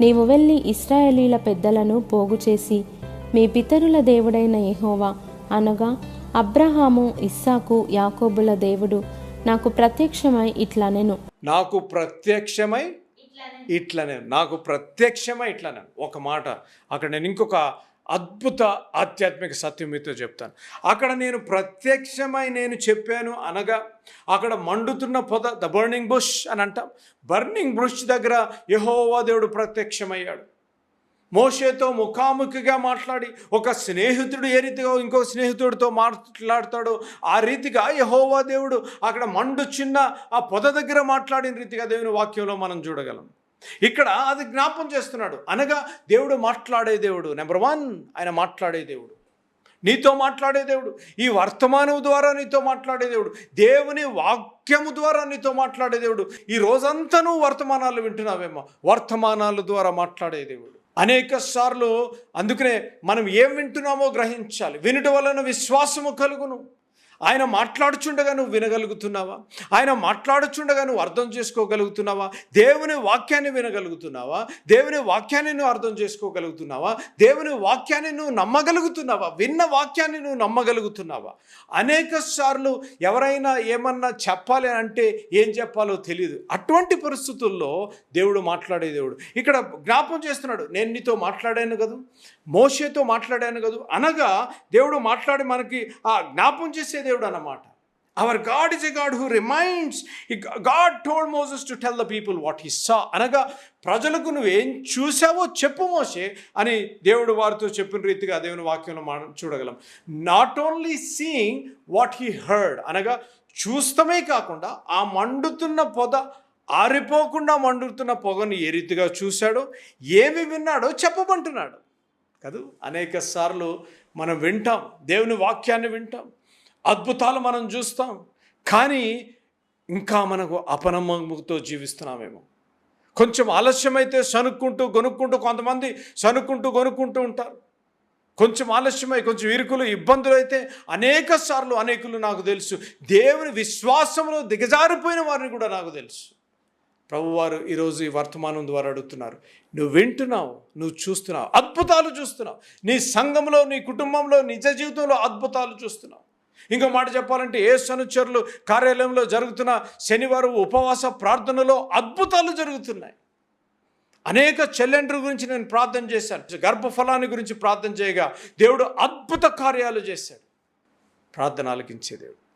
నీవు వెళ్ళి ఇస్రాయేలీల పెద్దలను పోగు చేసి మీ పితరుల దేవుడైన యహోవా అనగా అబ్రహాము ఇస్సాకు యాకోబుల దేవుడు నాకు ప్రత్యక్షమై ఇట్లనెను. నాకు ప్రత్యక్షమై ఇట్లనే నాకు ప్రత్యక్షమై ఇట్లనే ఒక మాట. అక్కడ నేను ఇంకొక అద్భుత ఆధ్యాత్మిక సత్యం మీతో చెప్తాను. అక్కడ నేను ప్రత్యక్షమై నేను చెప్పాను అనగా అక్కడ మండుతున్న పొద ద బర్నింగ్ బుష్ అని అంటాం. బర్నింగ్ బుష్ దగ్గర యహోవా దేవుడు ప్రత్యక్షమయ్యాడు. మోషేతో ముఖాముఖిగా మాట్లాడి ఒక స్నేహితుడు ఏ రీతిగా ఇంకో స్నేహితుడితో మాట్లాడతాడో ఆ రీతిగా యహోవా దేవుడు అక్కడ మండు చిన్న ఆ పొద దగ్గర మాట్లాడిన రీతిగా దేవుని వాక్యంలో మనం చూడగలం. ఇక్కడ అది జ్ఞాపం చేస్తున్నాడు. అనగా దేవుడు మాట్లాడే దేవుడు. నెంబర్ వన్ ఆయన మాట్లాడే దేవుడు. నీతో మాట్లాడే దేవుడు. ఈ వర్తమానం ద్వారా నీతో మాట్లాడే దేవుడు. దేవుని వాక్యము ద్వారా నీతో మాట్లాడే దేవుడు. ఈ రోజంతా నువ్వు వర్తమానాలు వింటున్నావేమో. వర్తమానాల ద్వారా మాట్లాడే దేవుడు. అనేక సార్లు అందుకనే మనం ఏం వింటున్నామో గ్రహించాలి. వినుట వలన విశ్వాసము కలుగును. ఆయన మాట్లాడుచుండగా నువ్వు వినగలుగుతున్నావా? ఆయన మాట్లాడుచుండగా నువ్వు అర్థం చేసుకోగలుగుతున్నావా? దేవుని వాక్యాన్ని వినగలుగుతున్నావా? దేవుని వాక్యాన్ని నువ్వు అర్థం చేసుకోగలుగుతున్నావా? దేవుని వాక్యాన్ని నువ్వు నమ్మగలుగుతున్నావా? విన్న వాక్యాన్ని నువ్వు నమ్మగలుగుతున్నావా? అనేక సార్లు ఎవరైనా ఏమన్నా చెప్పాలి అంటే ఏం చెప్పాలో తెలియదు అటువంటి పరిస్థితుల్లో దేవుడు మాట్లాడే దేవుడు. ఇక్కడ జ్ఞాపం చేస్తున్నాడు నేను నీతో మాట్లాడాను కదూ? మోషేతో మాట్లాడాను కదూ? అనగా దేవుడు మాట్లాడి మనకి ఆ జ్ఞాపం చేసే దేవుడు అన్నమాట our God is a God who reminds God told Moses to tell the people what he saw అనగా ప్రజలకు నువ్వేం చూసావో చెప్పు మోసే అని దేవుడు వారితో చెప్పిన రీతిగా దేవుని వాక్యంలో మనం చూడగలం. Not only seeing what he heard అనగా చూస్తమే కాకుండా ఆ మండుతున్న పొద ఆరిపోకుండా మండుతున్న పొగను ఏ రీతిగా చూశాడో ఏమి విన్నాడో చెప్పమంటున్నాడు. కదూ? అనేక సార్లు మనం వింటాం. దేవుని వాక్యాన్ని వింటాం. అద్భుతాలు మనం చూస్తాం. కానీ ఇంకా మనకు అపనమ్మకంతో జీవిస్తున్నామేమో. కొంచెం ఆలస్యమైతే సనుక్కుంటూ కొనుక్కుంటూ కొంతమంది సనుక్కుంటూ కొనుక్కుంటూ ఉంటారు. కొంచెం ఆలస్యమై కొంచెం ఇరుకులు ఇబ్బందులు అయితే అనేక సార్లు అనేకులు నాకు తెలుసు. దేవుని విశ్వాసంలో దిగజారిపోయిన వారిని కూడా నాకు తెలుసు. ప్రభువారు ఈరోజు ఈ వర్తమానం ద్వారా అడుగుతున్నారు. నువ్వు వింటున్నావు నువ్వు చూస్తున్నావు అద్భుతాలు చూస్తున్నావు. నీ సంఘంలో నీ కుటుంబంలో నిజ జీవితంలో అద్భుతాలు చూస్తున్నావు. ఇంకో మాట చెప్పాలంటే ఏ సనుచరులు కార్యాలయంలో జరుగుతున్న శనివారం ఉపవాస ప్రార్థనలో అద్భుతాలు జరుగుతున్నాయి. అనేక చెల్లెండ్రు గురించి నేను ప్రార్థన చేశాను. గర్భఫలాన్ని గురించి ప్రార్థన చేయగా దేవుడు అద్భుత కార్యాలు చేశాడు. ప్రార్థన ఆలకించే దేవుడు.